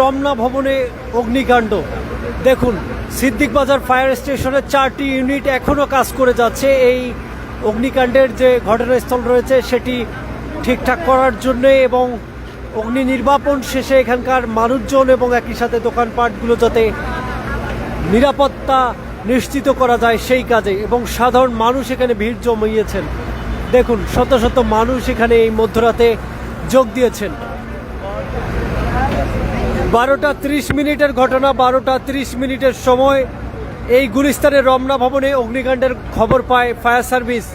রমনা ভবনে অগ্নিকাণ্ড। দেখুন, সিদ্দিক বাজার ফায়ার স্টেশনের চারটি ইউনিট এখনও কাজ করে যাচ্ছে। এই অগ্নিকাণ্ডের যে ঘটনাস্থল রয়েছে, সেটি ঠিকঠাক করার জন্য এবং অগ্নি নির্বাপন শেষে এখানকার মানুষজন এবং একই সাথে দোকানপাটগুলো যাতে নিরাপত্তা নিশ্চিত করা যায় সেই কাজে এবং সাধারণ মানুষ এখানে ভিড় জমিয়েছেন। দেখুন, শত শত মানুষ এখানে এই মধ্যরাতে যোগ দিয়েছেন। বারোটা ত্রিশ মিনিটের ঘটনা, বারোটা ত্রিশ মিনিটের সময় এই গুলিস্তানের রমনা ভবনে অগ্নিকাণ্ডের খবর পায় ফায়ার সার্ভিস।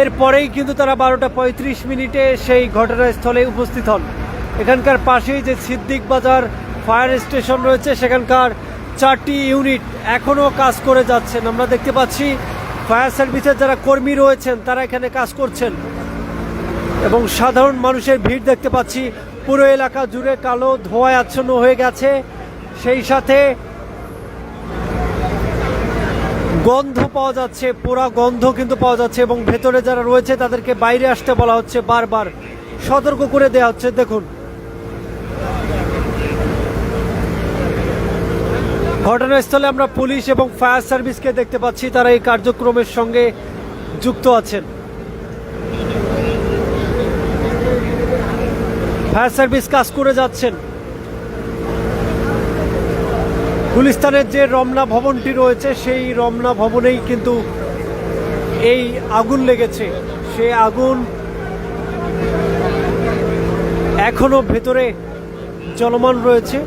এরপরেই কিন্তু তারা বারোটা পঁয়ত্রিশ মিনিটে সেই ঘটনাস্থলে উপস্থিত হন। এখানকার পাশেই যে সিদ্দিক বাজার ফায়ার স্টেশন রয়েছে, সেখানকার চারটি ইউনিট এখনও কাজ করে যাচ্ছেন। আমরা দেখতে পাচ্ছি ফায়ার সার্ভিসের যারা কর্মী রয়েছেন, তারা এখানে কাজ করছেন। এবং সাধারণ মানুষের ভিড় দেখতে পাচ্ছি পুরো এলাকা জুড়ে কালো ধোঁয়ায় আচ্ছন্ন হয়ে গেছে। সেই সাথে গন্ধ পাওয়া যাচ্ছে, পোড়া গন্ধ কিন্তু পাওয়া যাচ্ছে এবং ভেতরে যারা রয়েছে তাদেরকে বাইরে আসতে বলা হচ্ছে বারবার। সতর্ক করে দেওয়া হচ্ছে, দেখুন। ঘটনাস্থলে আমরা পুলিশ এবং ফায়ার সার্ভিসকে দেখতে পাচ্ছি, তারা এই কার্যক্রমের সঙ্গে যুক্ত আছেন। ফায়ার সার্ভিস কাজ করে যাচ্ছেন। গুলিস্তানের যে রমনা ভবনটি রয়েছে, সেই রমনা ভবনেই কিন্তু এই আগুন লেগেছে। সে আগুন এখনও ভেতরে চলমান রয়েছে।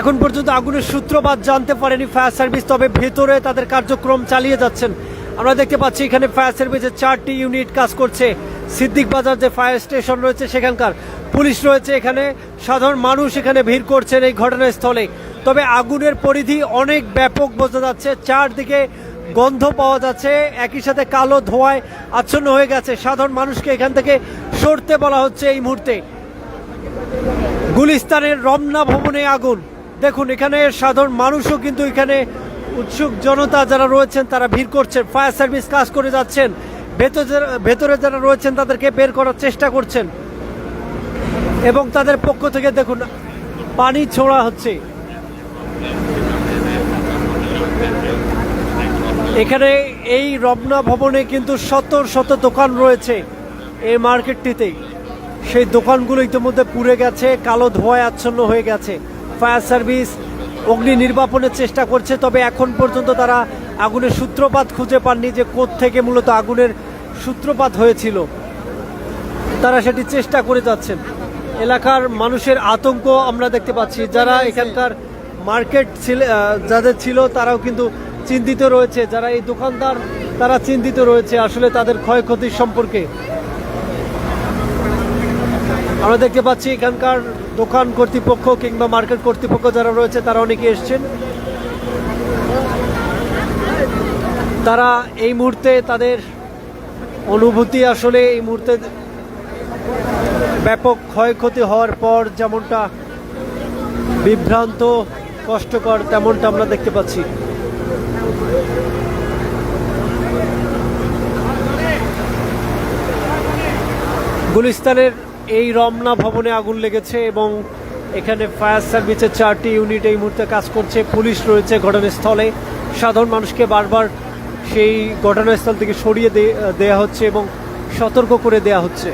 এখন পর্যন্ত আগুনের সূত্রপাত জানতে পারেনি ফায়ার সার্ভিস, তবে ভেতরে তাদের কার্যক্রম চালিয়ে যাচ্ছেন। আমরা দেখতে পাচ্ছি এখানে ফায়ার সার্ভিসের চারটি ইউনিট কাজ করছে। সিদ্দিক বাজার যে ফায়ার স্টেশন রয়েছে সেখানকার পুলিশ রয়েছে এখানে। সাধারণ মানুষ এখানে ভিড় করছেন এই ঘটনাস্থলে। তবে আগুনের পরিধি অনেক ব্যাপক বোঝা যাচ্ছে। চারদিকে গন্ধ পাওয়া যাচ্ছে। একই সাথে কালো ধোঁয়ায় আচ্ছন্ন হয়ে গেছে। সাধারণ মানুষকে এখান থেকে সরতে বলা হচ্ছে এই মুহূর্তে। গুলিস্তানের রমনা ভবনে আগুন। দেখুন, এখানে সাধারণ মানুষও কিন্তু এখানে উৎসুক জনতা যারা রয়েছেন, তারা ভিড় করছেন, ফায়ার সার্ভিস কাজ করে যাচ্ছেন। ভেতরে ভেতরে যারা রয়েছেন, তাদেরকে বের করার চেষ্টা করছেন। এবং তাদের পক্ষ থেকে দেখুন, পানি ছোড়া হচ্ছে। এখানে এই রমনা ভবনে কিন্তু শত শত দোকান রয়েছে এই মার্কেটটিতে। সেই দোকানগুলো ইতিমধ্যে পুড়ে গেছে, কালো ধোঁয়ায় আচ্ছন্ন হয়ে গেছে। ফায়ার সার্ভিস, অগ্নি নির্বাপনের চেষ্টা করছে, তবে এখন পর্যন্ত তারা আগুনের সূত্রপাত খুঁজে পাননি যে থেকে মূলত আগুনের সূত্রপাত হয়েছিল। তারা সেটি চেষ্টা করে যাচ্ছেন। এলাকার মানুষের আতঙ্ক আমরা দেখতে পাচ্ছি। যারা এখানকার মার্কেট ছিল যাদের ছিল, তারাও কিন্তু চিন্তিত রয়েছে। যারা এই দোকানদার, তারা চিন্তিত রয়েছে আসলে তাদের ক্ষয়ক্ষতির সম্পর্কে। আমরা দেখতে পাচ্ছি এখানকার দোকান কর্তৃপক্ষ কিংবা মার্কেট কর্তৃপক্ষ যারা রয়েছে, তারা অনেকে এসছেন। তারা এই মুহূর্তে তাদের অনুভূতি আসলে এই মুহূর্তে ব্যাপক ক্ষয়ক্ষতি হওয়ার পর যেমনটা বিভ্রান্ত, কষ্টকর, তেমনটা আমরা দেখতে পাচ্ছি। গুলিস্তানের এই রমনা ভবনে আগুন লেগেছে এবং এখানে ফায়ার সার্ভিসের চারটি ইউনিট এই মুহূর্তে কাজ করছে। পুলিশ রয়েছে ঘটনাস্থলে। সাধারণ মানুষকে বারবার সেই ঘটনাস্থল থেকে সরিয়ে দেওয়া হচ্ছে এবং সতর্ক করে দেয়া হচ্ছে।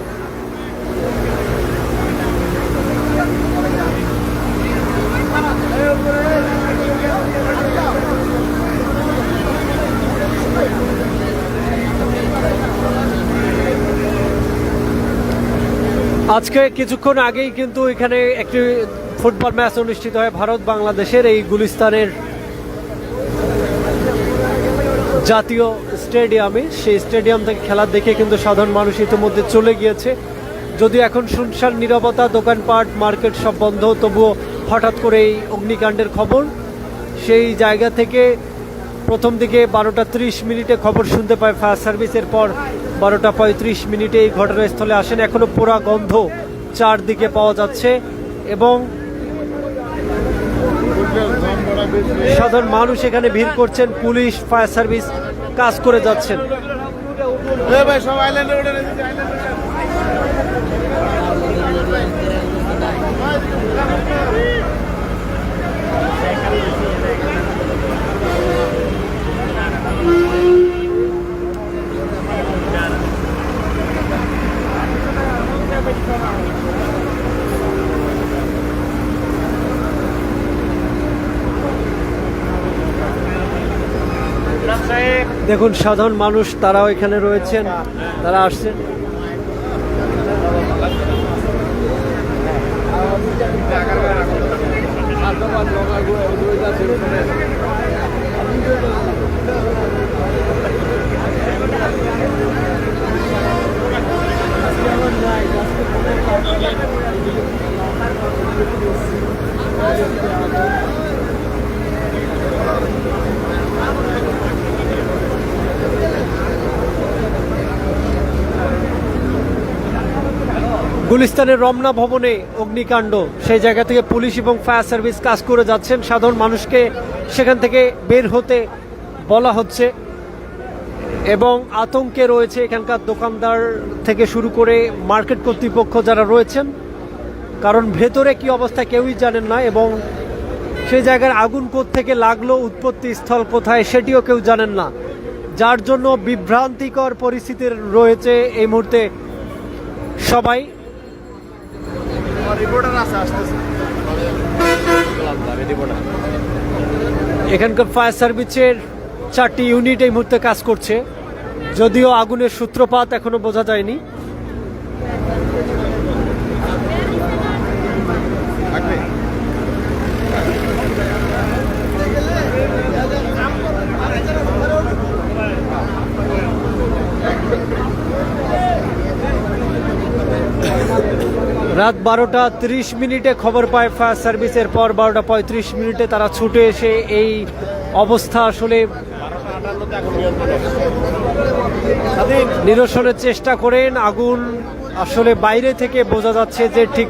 আজকে কিছুক্ষণ আগেই কিন্তু এখানে একটি ফুটবল ম্যাচ অনুষ্ঠিত হয় ভারত বাংলাদেশের এই গুলিস্তানের জাতীয় স্টেডিয়ামে। সেই স্টেডিয়াম থেকে খেলা দেখে কিন্তু সাধারণ মানুষ ইতিমধ্যে চলে গিয়েছে। যদি এখন শুনশান নিরবতা, দোকানপাট, মার্কেট সব বন্ধ, তবুও হঠাৎ করে এই অগ্নিকাণ্ডের খবর। সেই জায়গা থেকে প্রথম দিকে বারোটা ত্রিশ মিনিটে খবর শুনতে পায় ফায়ার সার্ভিসের পর বারোটা পঁয়ত্রিশ মিনিটে এই ঘটনাস্থলে আসেন। এখনও পোড়া গন্ধ চারদিকে পাওয়া যাচ্ছে এবং সাধারণ মানুষ এখানে ভিড় করছেন, পুলিশ, ফায়ার সার্ভিস কাজ করে যাচ্ছেন সব আইল্যান্ডে উঠে গেছে আইল্যান্ডে দেখুন সাধারণ মানুষ তারাও এখানে রয়েছেন তারা আসছেন। গুলিস্তানের রমনা ভবনে অগ্নিকাণ্ড। সেই জায়গা থেকে পুলিশ এবং ফায়ার সার্ভিস কাজ করে যাচ্ছেন। সাধারণ মানুষকে সেখান থেকে বের হতে বলা হচ্ছে। এবং আতঙ্কে রয়েছে এখানকার দোকানদার থেকে শুরু করে মার্কেট কর্তৃপক্ষ যারা রয়েছেন কারণ ভেতরে কি অবস্থা কেউই জানেন না এবং সেই জায়গার আগুন থেকে লাগল উৎপত্তি স্থল কোথায় সেটিও কেউ জানেন না। যার জন্য বিভ্রান্তিকর পরিস্থিতি রয়েছে এই মুহূর্তে সবাই। এখানকার ফায়ার সার্ভিসের চারটি ইউনিট এই মুহূর্তে কাজ করছে। যদিও আগুনের সূত্রপাত এখনও বোঝা যায়নি। রাত বারোটা তিরিশ মিনিটে খবর পায় ফায়ার সার্ভিসের পর বারোটা পঁয়ত্রিশ মিনিটে তারা ছুটে এসে এই অবস্থা আসলে নিরসনের চেষ্টা করেন আগুন আসলে বাইরে থেকে বোঝা যাচ্ছে যে ঠিক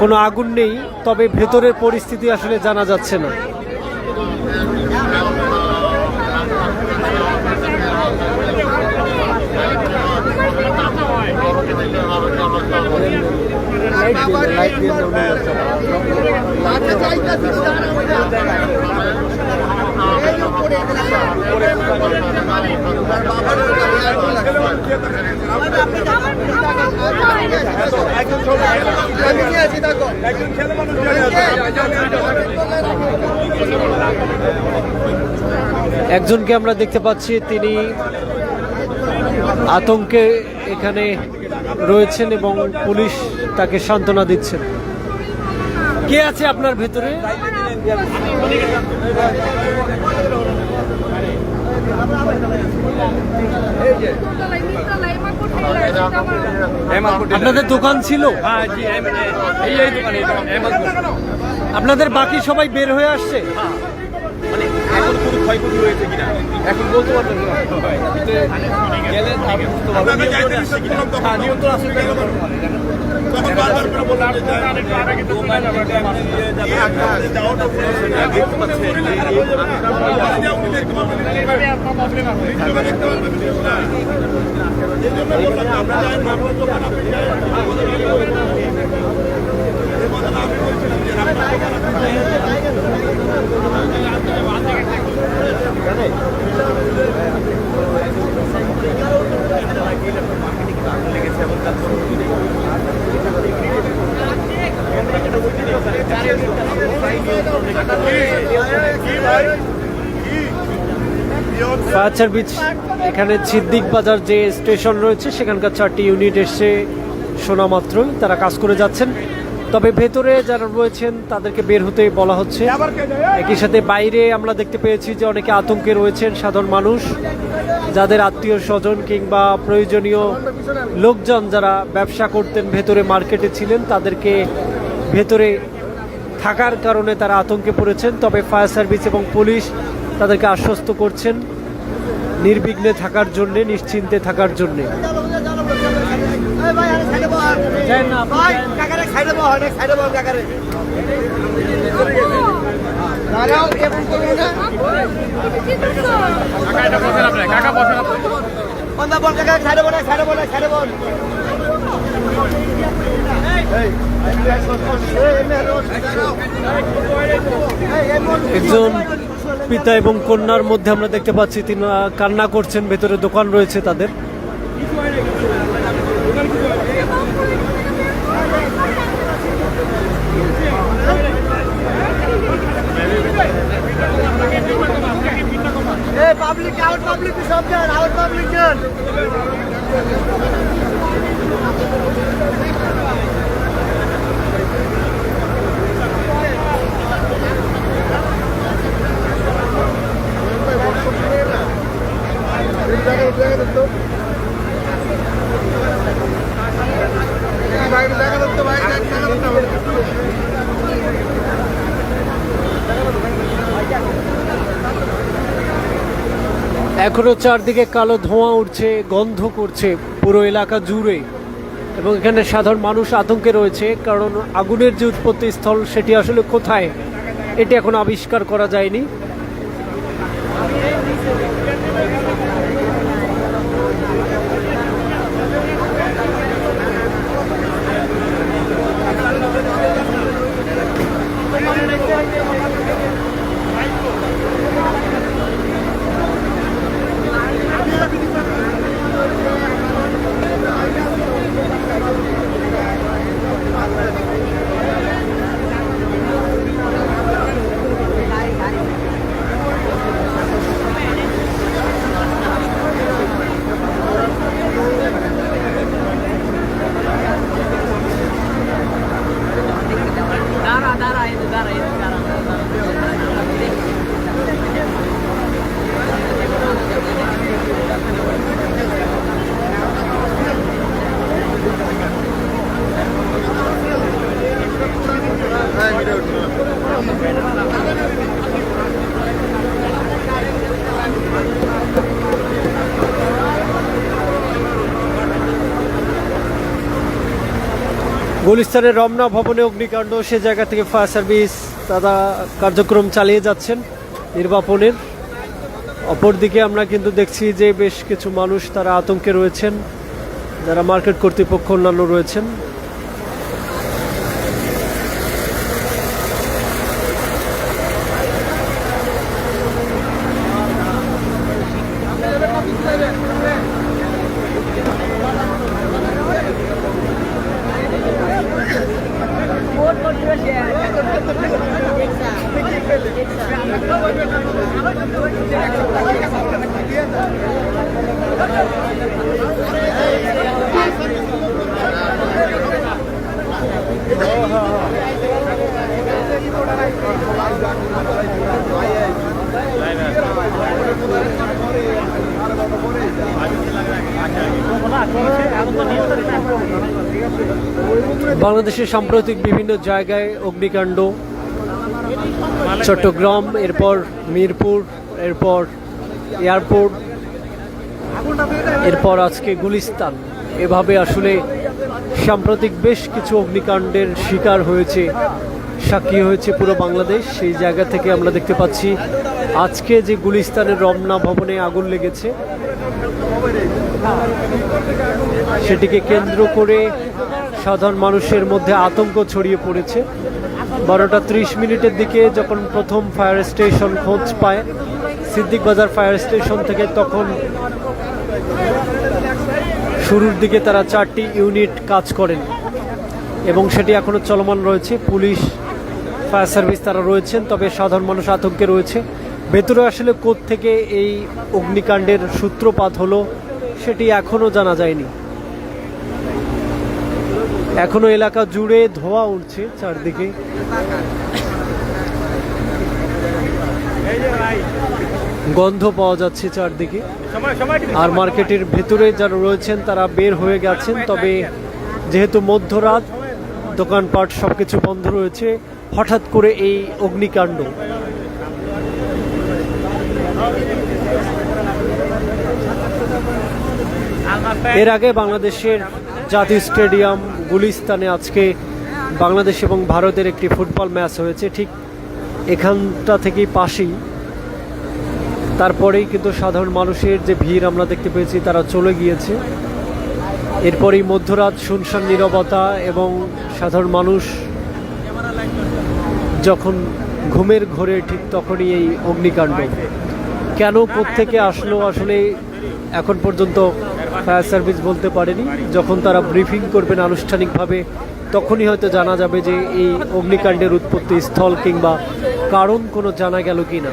কোনো আগুন নেই তবে ভেতরের পরিস্থিতি আসলে জানা যাচ্ছে না একজনকে আমরা দেখতে পাচ্ছি, তিনি আতঙ্কে এখানে রয়েছেন এবং পুলিশ তাকে সান্ত্বনা দিচ্ছেন। কে আছে আপনার ভেতরে? আপনাদের দোকান ছিল? আপনাদের বাকি সবাই বের হয়ে আসছে? কোনো ক্ষয়ক্ষতি হয়েছে কিনা? এখন বলতে পারবেন না। গেলে বুঝতে পারবেন। নিয়ন্ত্রণে হ্যাঁ নিয়ন্ত্রণ বারবার করে বললাম যে ফায়ার সার্ভিস, এখানে সিদ্দিক বাজার যে স্টেশন রয়েছে, সেখানকার চারটি ইউনিট এসে শোনা মাত্রই তারা কাজ করে যাচ্ছেন। তবে ভেতরে যারা রয়েছেন, তাদেরকে বের হতে বলা হচ্ছে। একই সাথে বাইরে আমরা দেখতে পেয়েছি যে অনেকে আতঙ্কে রয়েছেন সাধারণ মানুষ, যাদের আত্মীয় স্বজন কিংবা প্রয়োজনীয় লোকজন যারা ব্যবসা করতেন, ভেতরে মার্কেটে ছিলেন, তাদেরকে ভেতরে থাকার কারণে তারা আতঙ্কে পড়েছেন। তবে ফায়ার সার্ভিস এবং পুলিশ তাদেরকে আশ্বস্ত করছেন। নির্বিঘ্নে থাকার জন্যে নিশ্চিন্তে থাকার জন্যে। যান না, আপনি কাকা এটা বসেন আপনি কাকা বসেন আপনি। একজন পিতা এবং কন্যার মধ্যে আমরা দেখতে পাচ্ছি, তিনি কান্না করছেন, ভেতরে দোকান রয়েছে তাদের। পাবলিক আউট পাবলিক সব আউট পাবলিক এখনও চারদিকে কালো ধোঁয়া উঠছে গন্ধ করছে পুরো এলাকা জুড়ে। এবং এখানে সাধারণ মানুষ আতঙ্কে রয়েছে, কারণ আগুনের যে উৎপত্তি স্থল সেটি আসলে কোথায়? এটি এখন আবিষ্কার করা যায়নি। গুলিস্তানের রমনা ভবনে অগ্নিকাণ্ড, সে জায়গা থেকে ফায়ার সার্ভিস, তারা কার্যক্রম চালিয়ে যাচ্ছেন নির্বাপনের। অপরদিকে আমরা কিন্তু দেখছি যে বেশ কিছু মানুষ তারা আতঙ্কে রয়েছেন, যারা মার্কেট কর্তৃপক্ষ অন্যান্য রয়েছেন। বাংলাদেশের সাম্প্রতিক বিভিন্ন জায়গায় অগ্নিকাণ্ড চট্টগ্রাম, এরপর মিরপুর, এরপর এয়ারপোর্ট, এরপর আজকে গুলিস্তান। এভাবে আসলে সাম্প্রতিক বেশ কিছু অগ্নিকাণ্ডের শিকার হয়েছে, সাক্ষী হয়েছে পুরো বাংলাদেশ। সেই জায়গা থেকে আমরা দেখতে পাচ্ছি, আজকে যে গুলিস্তানের রমনা ভবনে আগুন লেগেছে, সেটিকে কেন্দ্র করে সাধারণ মানুষের মধ্যে আতঙ্ক ছড়িয়ে পড়েছে। বারোটা ত্রিশ মিনিটের দিকে যখন প্রথম ফায়ার স্টেশন খোঁজ পায়, সিদ্দিক বাজার ফায়ার স্টেশন থেকে তখন শুরুর দিকে তারা চারটি ইউনিট কাজ করেন এবং সেটি এখনও চলমান রয়েছে। পুলিশ, ফায়ার সার্ভিস তারা রয়েছেন, তবে সাধারণ মানুষ আতঙ্কে রয়েছে। ভেতরে আসলে কোথ থেকে এই অগ্নিকাণ্ডের সূত্রপাত হলো সেটি এখনও জানা যায়নি। এখনও এলাকা জুড়ে ধোঁয়া উঠছে চারদিকে। গন্ধ পাওয়া যাচ্ছে চারদিকে। আর মার্কেটের ভেতরে যারা রয়েছেন, তারা বের হয়ে গেছেন। তবে যেহেতু মধ্যরাত, দোকানপাট সবকিছু বন্ধ রয়েছে, হঠাৎ করে এই অগ্নিকাণ্ড। এর আগে বাংলাদেশের জাতীয় স্টেডিয়াম গুলিস্তানে আজকে বাংলাদেশ এবং ভারতের একটি ফুটবল ম্যাচ হয়েছে। ঠিক এখানটা থেকেই পাশেই। তারপরেই কিন্তু সাধারণ মানুষের যে ভিড় আমরা দেখতে পেয়েছি, তারা চলে গিয়েছে। এরপরেই মধ্যরাত শুনশান নীরবতা এবং সাধারণ মানুষ যখন ঘুমের ঘোরে ঠিক তখনই এই অগ্নিকাণ্ড। কেন থেকে আসলো? আসলে এখন পর্যন্ত ফায়ার সার্ভিস বলতে পারেনি। যখন তারা ব্রিফিং করবেন আনুষ্ঠানিকভাবে তখনই হয়তো জানা যাবে যে এই অগ্নিকাণ্ডের উৎপত্তি স্থল কিংবা কারণ কোনো জানা গেল কি না।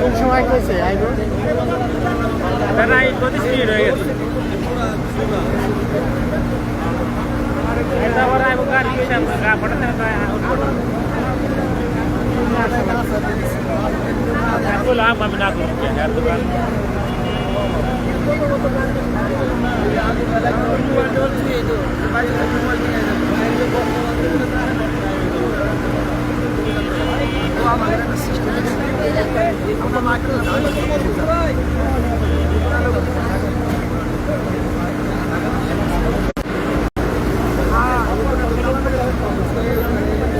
কোন সময় কইছে আইবো?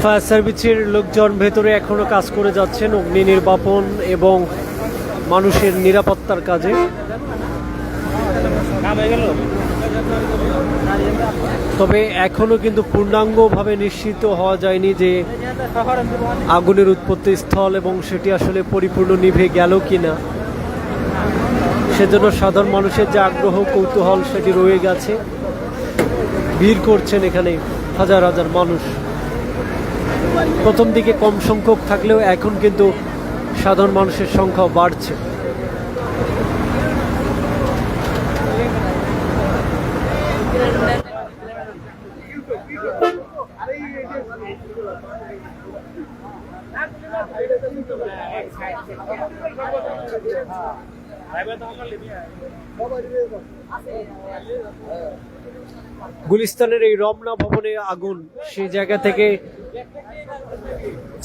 ফায়ার সার্ভিসের লোকজন ভেতরে এখনও কাজ করে যাচ্ছেন অগ্নি নির্বাপন এবং মানুষের নিরাপত্তার কাজে। তবে এখনও কিন্তু পূর্ণাঙ্গভাবে নিশ্চিত হওয়া যায়নি যে আগুনের উৎপত্তি স্থল এবং সেটি আসলে পরিপূর্ণ নিভে গেল কিনা। সেজন্য সাধারণ মানুষের যে আগ্রহ, কৌতূহল, সেটি রয়ে গেছে। ভিড় করছেন এখানে হাজার হাজার মানুষ। প্রথম দিকে কম সংখ্যক থাকলেও এখন কিন্তু সাধারণ মানুষের সংখ্যা বাড়ছে। গুলিস্তানের এই রমনা ভবনে আগুন। সেই জায়গা থেকে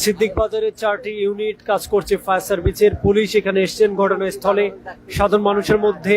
সিদ্দিক বাজারের চারটি ইউনিট কাজ করছে ফায়ার সার্ভিসের। পুলিশ এখানে এসছেন ঘটনাস্থলে। সাধারণ মানুষের মধ্যে